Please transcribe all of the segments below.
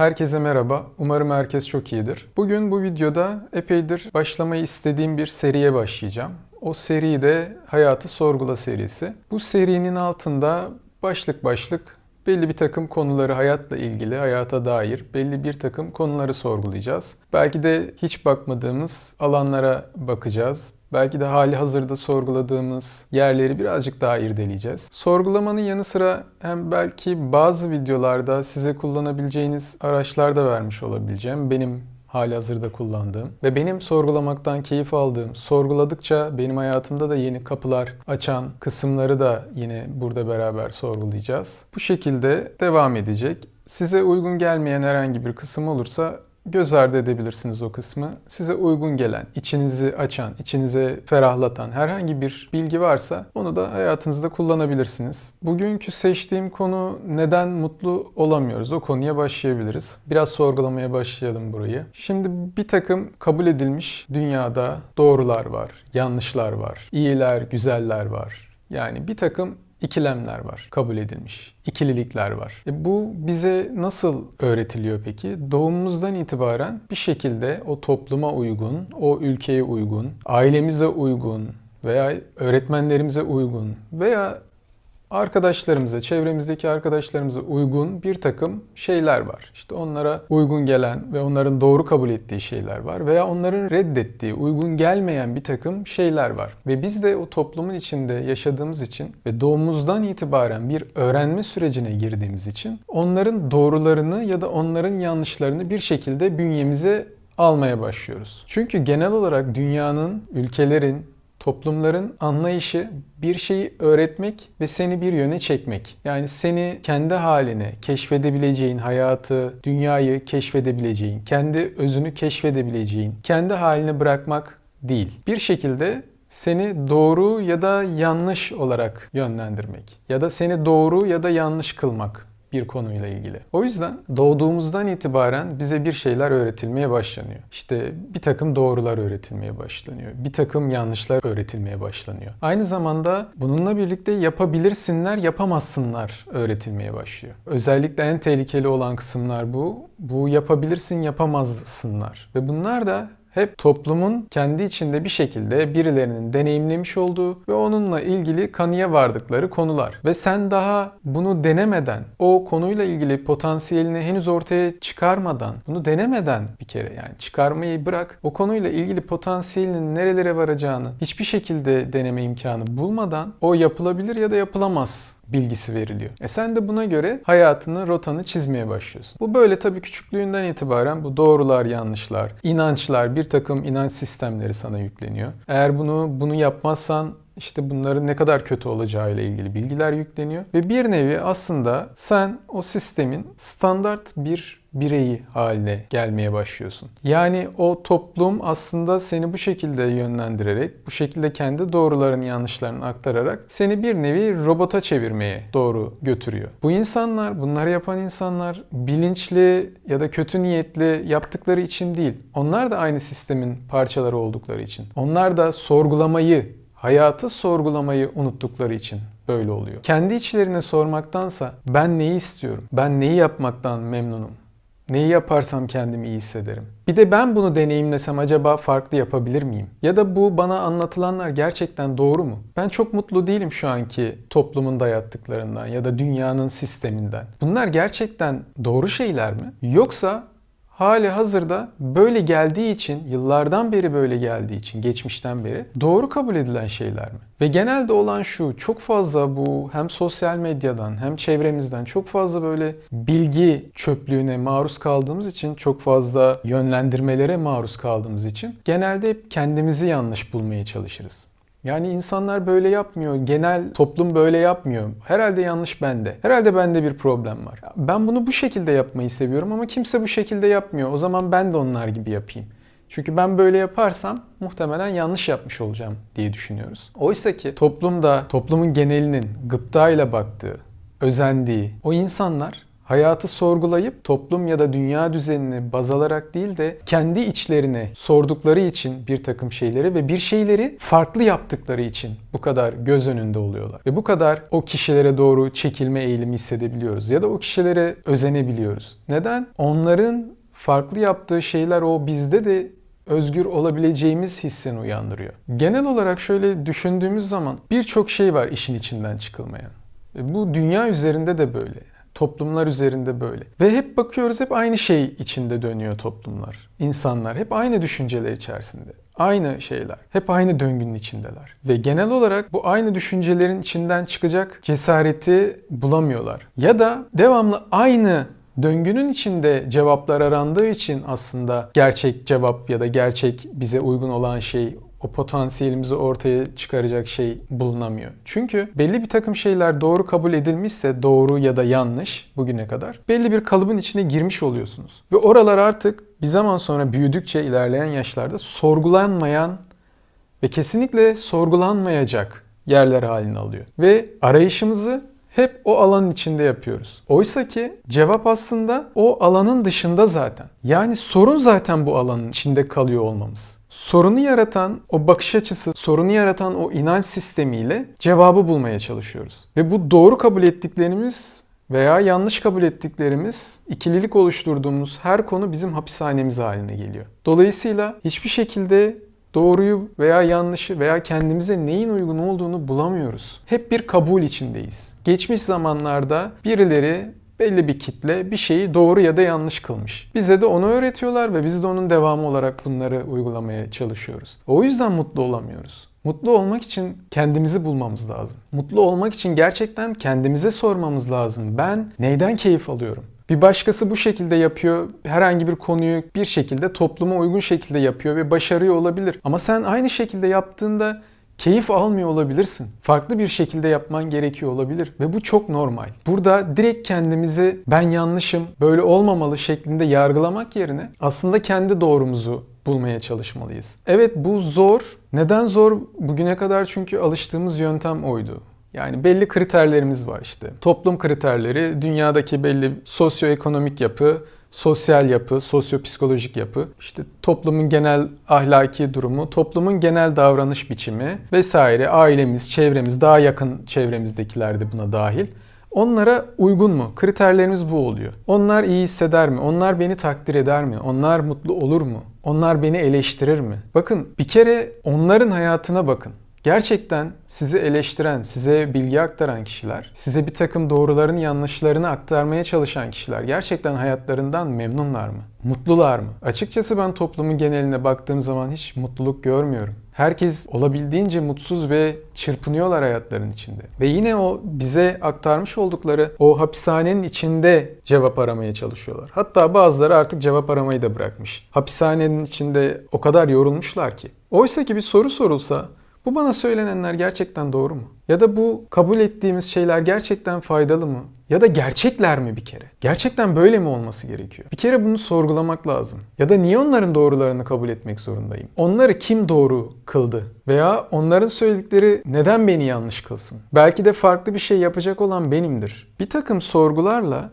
Herkese merhaba. Umarım herkes çok iyidir. Bugün bu videoda epeydir başlamayı istediğim bir seriye başlayacağım. O seri de Hayatı Sorgula serisi. Bu serinin altında başlık başlık belli bir takım konuları hayatla ilgili, hayata dair belli bir takım konuları sorgulayacağız. Belki de hiç bakmadığımız alanlara bakacağız. Belki de hali hazırda sorguladığımız yerleri birazcık daha irdeleyeceğiz. Sorgulamanın yanı sıra hem belki bazı videolarda size kullanabileceğiniz araçlar da vermiş olabileceğim. Benim hali hazırda kullandığım ve benim sorgulamaktan keyif aldığım, sorguladıkça benim hayatımda da yeni kapılar açan kısımları da yine burada beraber sorgulayacağız. Bu şekilde devam edecek. Size uygun gelmeyen herhangi bir kısım olursa göz ardı edebilirsiniz o kısmı. Size uygun gelen, içinizi açan, içinize ferahlatan herhangi bir bilgi varsa onu da hayatınızda kullanabilirsiniz. Bugünkü seçtiğim konu neden mutlu olamıyoruz? O konuya başlayabiliriz. Biraz sorgulamaya başlayalım burayı. Şimdi bir takım kabul edilmiş dünyada doğrular var, yanlışlar var, iyiler, güzeller var. Yani bir takım ikilemler var kabul edilmiş. İkililikler var. E bu bize nasıl öğretiliyor peki? Doğumumuzdan itibaren bir şekilde o topluma uygun, o ülkeye uygun, ailemize uygun veya öğretmenlerimize uygun veya arkadaşlarımıza, çevremizdeki arkadaşlarımıza uygun bir takım şeyler var. İşte onlara uygun gelen ve onların doğru kabul ettiği şeyler var veya onların reddettiği, uygun gelmeyen bir takım şeyler var. Ve biz de o toplumun içinde yaşadığımız için ve doğumumuzdan itibaren bir öğrenme sürecine girdiğimiz için onların doğrularını ya da onların yanlışlarını bir şekilde bünyemize almaya başlıyoruz. Çünkü genel olarak dünyanın, ülkelerin, Toplumların anlayışı bir şeyi öğretmek ve seni bir yöne çekmek. Yani seni kendi haline keşfedebileceğin hayatı, dünyayı keşfedebileceğin, kendi özünü keşfedebileceğin, kendi haline bırakmak değil. Bir şekilde seni doğru ya da yanlış olarak yönlendirmek ya da seni doğru ya da yanlış kılmak bir konuyla ilgili. O yüzden doğduğumuzdan itibaren bize bir şeyler öğretilmeye başlanıyor. İşte bir takım doğrular öğretilmeye başlanıyor. Bir takım yanlışlar öğretilmeye başlanıyor. Aynı zamanda bununla birlikte yapabilirsinler, yapamazsınlar öğretilmeye başlıyor. Özellikle en tehlikeli olan kısımlar bu. Bu yapabilirsin, yapamazsınlar. Ve bunlar da hep toplumun kendi içinde bir şekilde birilerinin deneyimlemiş olduğu ve onunla ilgili kanıya vardıkları konular. Ve sen daha bunu denemeden, o konuyla ilgili potansiyelini henüz ortaya çıkarmadan, bunu denemeden bir kere yani çıkarmayı bırak, o konuyla ilgili potansiyelinin nerelere varacağını hiçbir şekilde deneme imkanı bulmadan o yapılabilir ya da yapılamaz bilgisi veriliyor. E sen de buna göre hayatını, rotanı çizmeye başlıyorsun. Bu böyle tabii küçüklüğünden itibaren bu doğrular, yanlışlar, inançlar, bir takım inanç sistemleri sana yükleniyor. Eğer bunu bunu yapmazsan işte bunların ne kadar kötü olacağı ile ilgili bilgiler yükleniyor ve bir nevi aslında sen o sistemin standart bir bireyi haline gelmeye başlıyorsun. Yani o toplum aslında seni bu şekilde yönlendirerek, bu şekilde kendi doğruların yanlışlarını aktararak seni bir nevi robota çevirmeye doğru götürüyor. Bu insanlar, bunları yapan insanlar bilinçli ya da kötü niyetli yaptıkları için değil. Onlar da aynı sistemin parçaları oldukları için. Onlar da sorgulamayı, hayatı sorgulamayı unuttukları için böyle oluyor. Kendi içlerine sormaktansa ben neyi istiyorum? Ben neyi yapmaktan memnunum? Neyi yaparsam kendimi iyi hissederim. Bir de ben bunu deneyimlesem acaba farklı yapabilir miyim? Ya da bu bana anlatılanlar gerçekten doğru mu? Ben çok mutlu değilim şu anki toplumun dayattıklarından ya da dünyanın sisteminden. Bunlar gerçekten doğru şeyler mi? Yoksa hali hazırda böyle geldiği için, yıllardan beri böyle geldiği için, geçmişten beri doğru kabul edilen şeyler mi? Ve genelde olan şu, çok fazla bu hem sosyal medyadan hem çevremizden çok fazla böyle bilgi çöplüğüne maruz kaldığımız için, çok fazla yönlendirmelere maruz kaldığımız için genelde hep kendimizi yanlış bulmaya çalışırız. Yani insanlar böyle yapmıyor. Genel toplum böyle yapmıyor. Herhalde yanlış bende. Herhalde bende bir problem var. Ben bunu bu şekilde yapmayı seviyorum ama kimse bu şekilde yapmıyor. O zaman ben de onlar gibi yapayım. Çünkü ben böyle yaparsam muhtemelen yanlış yapmış olacağım diye düşünüyoruz. Oysa ki toplumda, toplumun genelinin gıptayla baktığı, özendiği o insanlar hayatı sorgulayıp toplum ya da dünya düzenini baz alarak değil de kendi içlerine sordukları için bir takım şeyleri ve bir şeyleri farklı yaptıkları için bu kadar göz önünde oluyorlar. Ve bu kadar o kişilere doğru çekilme eğilimi hissedebiliyoruz ya da o kişilere özenebiliyoruz. Neden? Onların farklı yaptığı şeyler o bizde de özgür olabileceğimiz hissini uyandırıyor. Genel olarak şöyle düşündüğümüz zaman birçok şey var işin içinden çıkılmayan. Ve bu dünya üzerinde de böyle. Toplumlar üzerinde böyle. Ve hep bakıyoruz hep aynı şey içinde dönüyor toplumlar. İnsanlar hep aynı düşünceler içerisinde. Aynı şeyler. Hep aynı döngünün içindeler. Ve genel olarak bu aynı düşüncelerin içinden çıkacak cesareti bulamıyorlar. Ya da devamlı aynı döngünün içinde cevaplar arandığı için aslında gerçek cevap ya da gerçek bize uygun olan şey o potansiyelimizi ortaya çıkaracak şey bulunamıyor. Çünkü belli bir takım şeyler doğru kabul edilmişse doğru ya da yanlış bugüne kadar belli bir kalıbın içine girmiş oluyorsunuz. Ve oralar artık bir zaman sonra büyüdükçe ilerleyen yaşlarda sorgulanmayan ve kesinlikle sorgulanmayacak yerler halini alıyor. Ve arayışımızı hep o alanın içinde yapıyoruz. Oysa ki cevap aslında o alanın dışında zaten. Yani sorun zaten bu alanın içinde kalıyor olmamız. Sorunu yaratan o bakış açısı, sorunu yaratan o inanç sistemiyle cevabı bulmaya çalışıyoruz. Ve bu doğru kabul ettiklerimiz veya yanlış kabul ettiklerimiz, ikililik oluşturduğumuz her konu bizim hapishanemiz haline geliyor. Dolayısıyla hiçbir şekilde doğruyu veya yanlışı veya kendimize neyin uygun olduğunu bulamıyoruz. Hep bir kabul içindeyiz. Geçmiş zamanlarda birileri belli bir kitle bir şeyi doğru ya da yanlış kılmış. Bize de onu öğretiyorlar ve biz de onun devamı olarak bunları uygulamaya çalışıyoruz. O yüzden mutlu olamıyoruz. Mutlu olmak için kendimizi bulmamız lazım. Mutlu olmak için gerçekten kendimize sormamız lazım. Ben neyden keyif alıyorum? Bir başkası bu şekilde yapıyor. Herhangi bir konuyu bir şekilde topluma uygun şekilde yapıyor ve başarıyor olabilir. Ama sen aynı şekilde yaptığında keyif almıyor olabilirsin. Farklı bir şekilde yapman gerekiyor olabilir ve bu çok normal. Burada direkt kendimizi ben yanlışım, böyle olmamalı şeklinde yargılamak yerine aslında kendi doğrumuzu bulmaya çalışmalıyız. Evet bu zor. Neden zor? Bugüne kadar çünkü alıştığımız yöntem oydu. Yani belli kriterlerimiz var işte. Toplum kriterleri, dünyadaki belli sosyoekonomik yapı, sosyal yapı, sosyopsikolojik yapı, işte toplumun genel ahlaki durumu, toplumun genel davranış biçimi vesaire, ailemiz, çevremiz, daha yakın çevremizdekiler de buna dahil. Onlara uygun mu? Kriterlerimiz bu oluyor. Onlar iyi hisseder mi? Onlar beni takdir eder mi? Onlar mutlu olur mu? Onlar beni eleştirir mi? Bakın bir kere onların hayatına bakın. Gerçekten sizi eleştiren, size bilgi aktaran kişiler, size bir takım doğrularını yanlışlarını aktarmaya çalışan kişiler gerçekten hayatlarından memnunlar mı? Mutlular mı? Açıkçası ben toplumun geneline baktığım zaman hiç mutluluk görmüyorum. Herkes olabildiğince mutsuz ve çırpınıyorlar hayatların içinde. Ve yine o bize aktarmış oldukları o hapishanenin içinde cevap aramaya çalışıyorlar. Hatta bazıları artık cevap aramayı da bırakmış. Hapishanenin içinde o kadar yorulmuşlar ki. Oysa ki bir soru sorulsa bu bana söylenenler gerçekten doğru mu? Ya da bu kabul ettiğimiz şeyler gerçekten faydalı mı? Ya da gerçekler mi bir kere? Gerçekten böyle mi olması gerekiyor? Bir kere bunu sorgulamak lazım. Ya da niye onların doğrularını kabul etmek zorundayım? Onları kim doğru kıldı? Veya onların söyledikleri neden beni yanlış kılsın? Belki de farklı bir şey yapacak olan benimdir. Bir takım sorgularla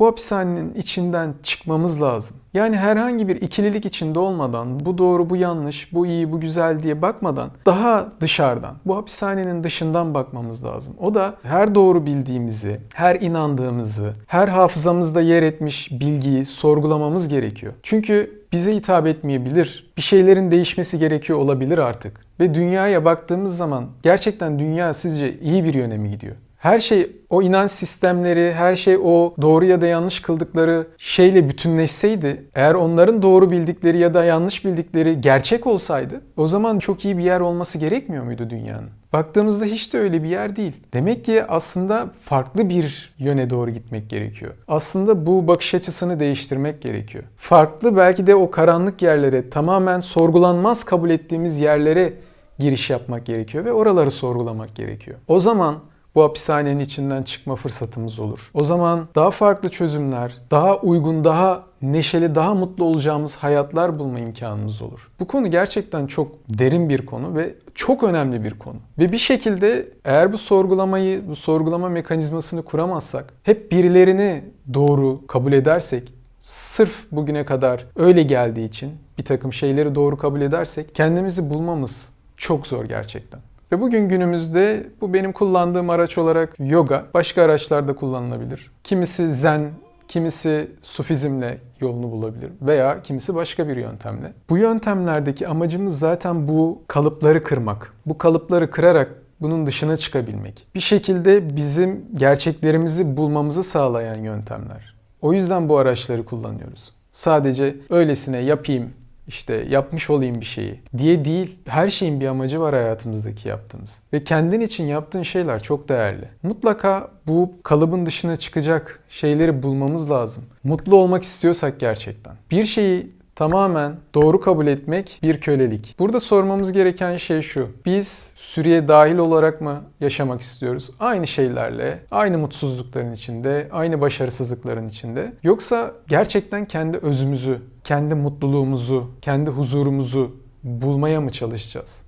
bu hapishanenin içinden çıkmamız lazım. Yani herhangi bir ikililik içinde olmadan bu doğru, bu yanlış, bu iyi, bu güzel diye bakmadan daha dışarıdan, bu hapishanenin dışından bakmamız lazım. O da her doğru bildiğimizi, her inandığımızı, her hafızamızda yer etmiş bilgiyi sorgulamamız gerekiyor. Çünkü bize hitap etmeyebilir. Bir şeylerin değişmesi gerekiyor olabilir artık. Ve dünyaya baktığımız zaman gerçekten dünya sizce iyi bir yöne mi gidiyor? Her şey o inanç sistemleri, her şey o doğru ya da yanlış kıldıkları şeyle bütünleşseydi, eğer onların doğru bildikleri ya da yanlış bildikleri gerçek olsaydı, o zaman çok iyi bir yer olması gerekmiyor muydu dünyanın? Baktığımızda hiç de öyle bir yer değil. Demek ki aslında farklı bir yöne doğru gitmek gerekiyor. Aslında bu bakış açısını değiştirmek gerekiyor. Farklı belki de o karanlık yerlere, tamamen sorgulanmaz kabul ettiğimiz yerlere giriş yapmak gerekiyor ve oraları sorgulamak gerekiyor. O zaman bu hapishanenin içinden çıkma fırsatımız olur. O zaman daha farklı çözümler, daha uygun, daha neşeli, daha mutlu olacağımız hayatlar bulma imkanımız olur. Bu konu gerçekten çok derin bir konu ve çok önemli bir konu. Ve bir şekilde eğer bu sorgulamayı, bu sorgulama mekanizmasını kuramazsak, hep birilerini doğru kabul edersek, sırf bugüne kadar öyle geldiği için bir takım şeyleri doğru kabul edersek kendimizi bulmamız çok zor gerçekten. Ve bugün günümüzde bu benim kullandığım araç olarak yoga, başka araçlarda kullanılabilir. Kimisi zen, kimisi sufizmle yolunu bulabilir veya kimisi başka bir yöntemle. Bu yöntemlerdeki amacımız zaten bu kalıpları kırmak. Bu kalıpları kırarak bunun dışına çıkabilmek. Bir şekilde bizim gerçeklerimizi bulmamızı sağlayan yöntemler. O yüzden bu araçları kullanıyoruz. Sadece öylesine yapayım, işte yapmış olayım bir şeyi diye değil. Her şeyin bir amacı var hayatımızdaki yaptığımız. Ve kendin için yaptığın şeyler çok değerli. Mutlaka bu kalıbın dışına çıkacak şeyleri bulmamız lazım. Mutlu olmak istiyorsak gerçekten. Bir şeyi tamamen doğru kabul etmek bir kölelik. Burada sormamız gereken şey şu. Biz sürüye dahil olarak mı yaşamak istiyoruz? Aynı şeylerle, aynı mutsuzlukların içinde, aynı başarısızlıkların içinde. Yoksa gerçekten kendi özümüzü, kendi mutluluğumuzu, kendi huzurumuzu bulmaya mı çalışacağız?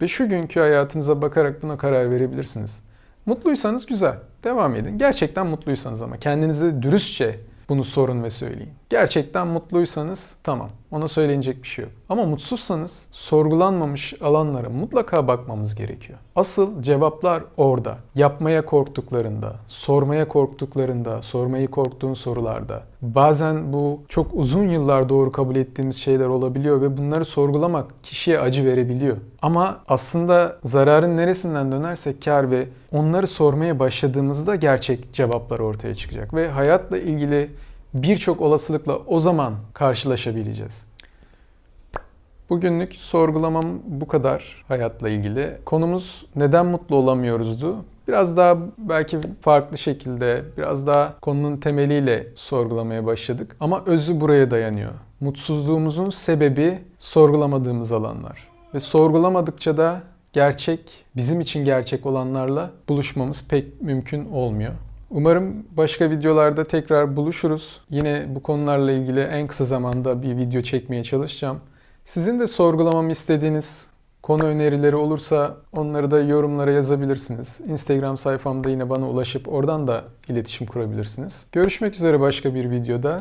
Ve şu günkü hayatınıza bakarak buna karar verebilirsiniz. Mutluysanız güzel, devam edin. Gerçekten mutluysanız ama kendinize dürüstçe bunu sorun ve söyleyin. Gerçekten mutluysanız tamam. Ona söylenecek bir şey yok. Ama mutsuzsanız sorgulanmamış alanlara mutlaka bakmamız gerekiyor. Asıl cevaplar orada. Yapmaya korktuklarında, sormaya korktuklarında, sormayı korktuğun sorularda. Bazen bu çok uzun yıllar doğru kabul ettiğimiz şeyler olabiliyor ve bunları sorgulamak kişiye acı verebiliyor. Ama aslında zararın neresinden dönersek kar ve onları sormaya başladığımızda gerçek cevaplar ortaya çıkacak ve hayatla ilgili birçok olasılıkla o zaman karşılaşabileceğiz. Bugünlük sorgulamam bu kadar hayatla ilgili. Konumuz neden mutlu olamıyoruzdu. Biraz daha belki farklı şekilde, biraz daha konunun temeliyle sorgulamaya başladık. Ama özü buraya dayanıyor. Mutsuzluğumuzun sebebi sorgulamadığımız alanlar. Ve sorgulamadıkça da gerçek, bizim için gerçek olanlarla buluşmamız pek mümkün olmuyor. Umarım başka videolarda tekrar buluşuruz. Yine bu konularla ilgili en kısa zamanda bir video çekmeye çalışacağım. Sizin de sorgulamamı istediğiniz konu önerileri olursa onları da yorumlara yazabilirsiniz. Instagram sayfamda yine bana ulaşıp oradan da iletişim kurabilirsiniz. Görüşmek üzere başka bir videoda.